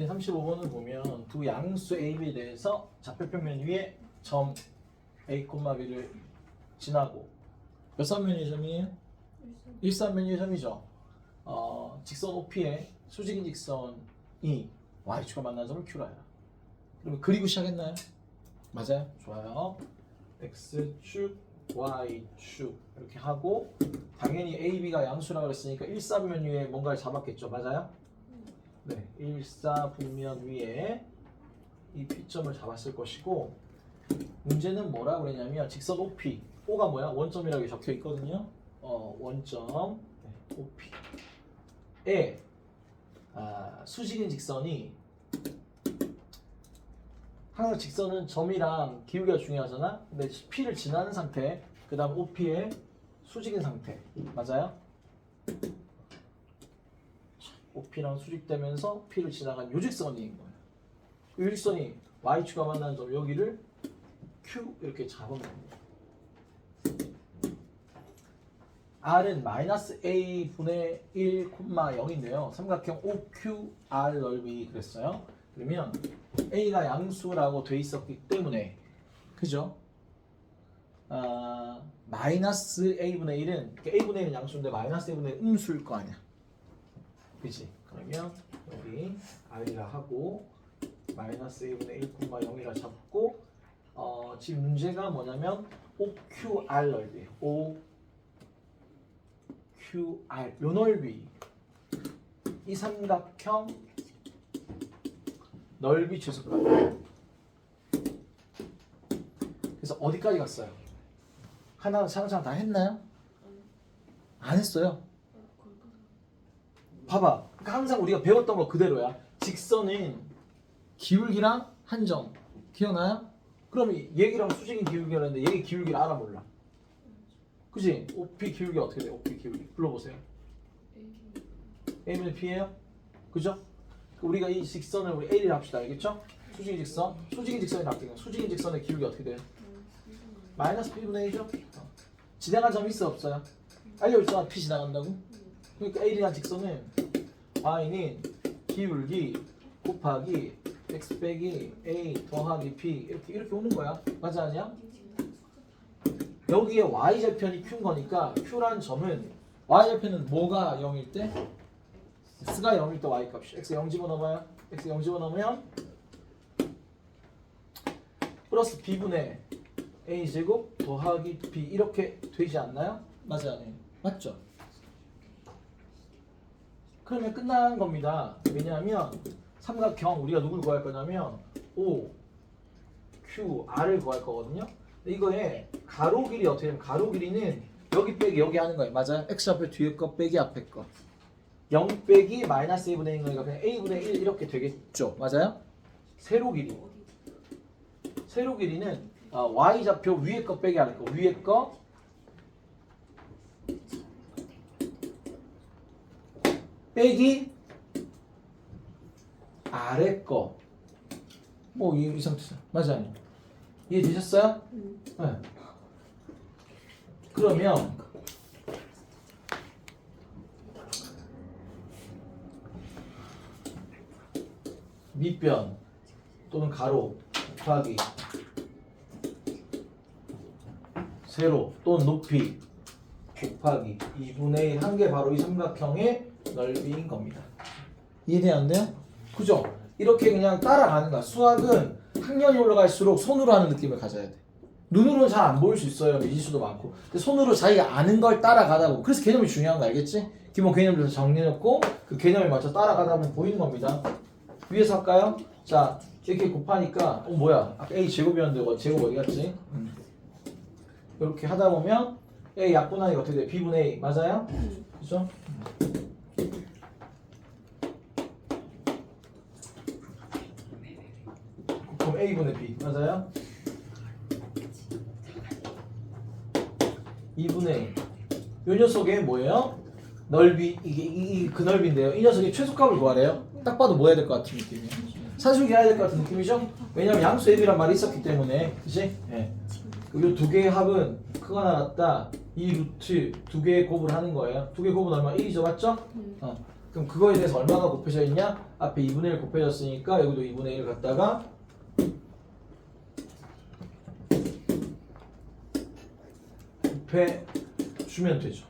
네, 35번을 보면 두 양수 A, B에 대해서 좌표평면 위에 점 A, B를 지나고 몇 삼면의 점이에요? 일삼면의 점이죠. 어, 직선 OP에 수직인 직선이 Y축과 만나는 점을 Q라 해요. 그러면 그리고 시작했나요? 맞아요. 좋아요. X축, Y축 이렇게 하고 당연히 A, B가 양수라고 그랬으니까 일삼면 위에 뭔가를 잡았겠죠. 맞아요? 네, 일사분면 위에 이 P점을 잡았을 것이고 문제는 뭐라고 그랬냐면 직선 OP O가 뭐야? 원점이라고 적혀 있거든요. 어, 원점 네, OP에 아, 수직인 직선이 항상 직선은 점이랑 기울기가 중요하잖아. 근데 P를 지나는 상태, 그 다음 OP의 수직인 상태 맞아요? OP랑 수직되면서 P를 지나간 요직선인 거예요. 그 요직선이 Y축과 만나는 점 여기를 Q 이렇게 잡은 겁니다. R은 마이너스 A 분의 1, 0인데요. 삼각형 OQR 넓이 그랬어요. 그러면 A가 양수라고 돼 있었기 때문에 그죠? 아, 마이너스 A분의 1은 A분의 1은 양수인데 마이너스 A분의 1은 음수일 거 아니야. 그지? 그러면 여기 R이라 하고 마이너스 1분의 1, 0이라 잡고 어, 지금 문제가 뭐냐면 OQR 넓이에요. OQR 요 넓이 이 삼각형 넓이 최소값 그래서 어디까지 갔어요? 하나 차근차근 다 했나요? 안 했어요. 봐봐. 그러니까 항상 우리가 배웠던 거 그대로야. 직선은 기울기랑 한점 기억나요? 그럼 이 얘기랑 수직인 기울기라는데 얘기 기울기를 알아 몰라. 그지? OP 기울기 어떻게 돼? OP 기울기 불러보세요. A분의 P예요? 그죠? 우리가 이 직선을 우리 A를 합시다. 알겠죠? 수직인 직선, 수직인 직선이 바뀌는 수직인 직선의 기울기 어떻게 돼요? 마이너스 P분의 A죠? 어. 지나간 점이 있어 없어요? 알려줬잖아 P 지나간다고? 그러니까 A이란 직선은 y는 기울기 곱하기 x 빼기 a 더하기 p 이렇게 이렇게 오는 거야. 맞아 아니야? 여기에 y 절편이 q인 거니까 q란 점은 y 절편은 뭐가 0일 때? x가 0일 때 y 값이 x 0 집어넣어봐요. x 0 집어넣으면 플러스 b분의 a 제곱 더하기 b 이렇게 되지 않나요? 맞아 아니에요? 맞죠? 그러면 끝난 겁니다. 왜냐하면 삼각형 우리가 누굴 구할 거냐면 O, Q, R을 구할 거거든요. 이거에 가로 길이 어떻게 되면 가로 길이는 여기 빼기 여기 하는 거예요. 맞아요? X 앞에 뒤에 거 빼기 앞에 거. 0 빼기 마이너스 1분의 1인 거니까 그냥 A분의 1 이렇게 되겠죠. 맞아요? 세로 길이. 세로 길이는 아, Y 좌표 위에 거 빼기 아래 거 위에 거 빼기 아래 거. 뭐 이, 이 상태죠. 맞아요. 이해되셨어요? 네. 그러면 밑변 또는 가로 곱하기 세로 또는 높이 곱하기 2분의 1 한 개 바로 이 삼각형의 넓이인 겁니다. 돼요? 그죠? 이렇게 그냥 따라가는 거야. 수학은 학년이 올라갈수록 손으로 하는 느낌을 가져야 돼. 눈으로는 잘 안 보일 수 있어요. 미지수도 많고. 근데 손으로 자기가 아는 걸 따라가다 보 그래서 개념이 중요한 거 알겠지? 기본 개념을 정리해놓고 그 개념에 맞춰 따라가다 보면 보이는 겁니다. 위에서 할까요? 자, 이렇게 곱하니까 어 뭐야? 아까 a 제곱이었는데 어, 제곱 어디 갔지? 음. 이렇게 하다 보면 a 약분하기 어떻게 돼? b분의 a 맞아요? 그죠? 그럼 a분의 b 맞아요? 2분의 이 녀석의 뭐예요? 넓이 이게 이, 이- 그 넓이인데요. 이 녀석의 최소값을 구하래요. 딱 봐도 뭐 해야 될 것 같은 느낌이에요. 산수기 해야 될 것 같은 느낌이죠? 왜냐면 양수 앱이란 말이 있었기 때문에 그치? 예. 이두 개의 합은 크거나 같다. 이 루트 두 개의 곱을 하는 거예요. 두개 곱은 얼마? 1이죠, 맞죠? 어. 그럼 그거에 대해서 얼마가 곱해져 있냐? 앞에 2분의 1 곱해졌으니까 여기도 2분의 1 갖다가 곱해 주면 되죠.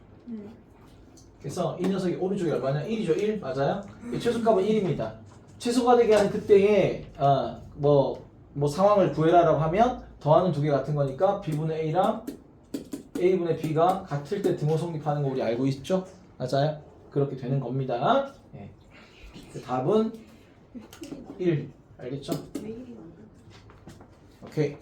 그래서 이 녀석이 오른쪽이 얼마냐? 1이죠. 1 맞아요? 이 최소값은 1입니다. 최소가 되게 하는 그때에 어, 뭐, 뭐 상황을 구해라라고 하면 더하는 두 개 같은 거니까 b분의 a랑 a분의 b가 같을 때 등호 성립하는 거 우리 알고 있죠? 맞아요? 그렇게 되는 겁니다. 예. 그 답은 1 알겠죠? 오케이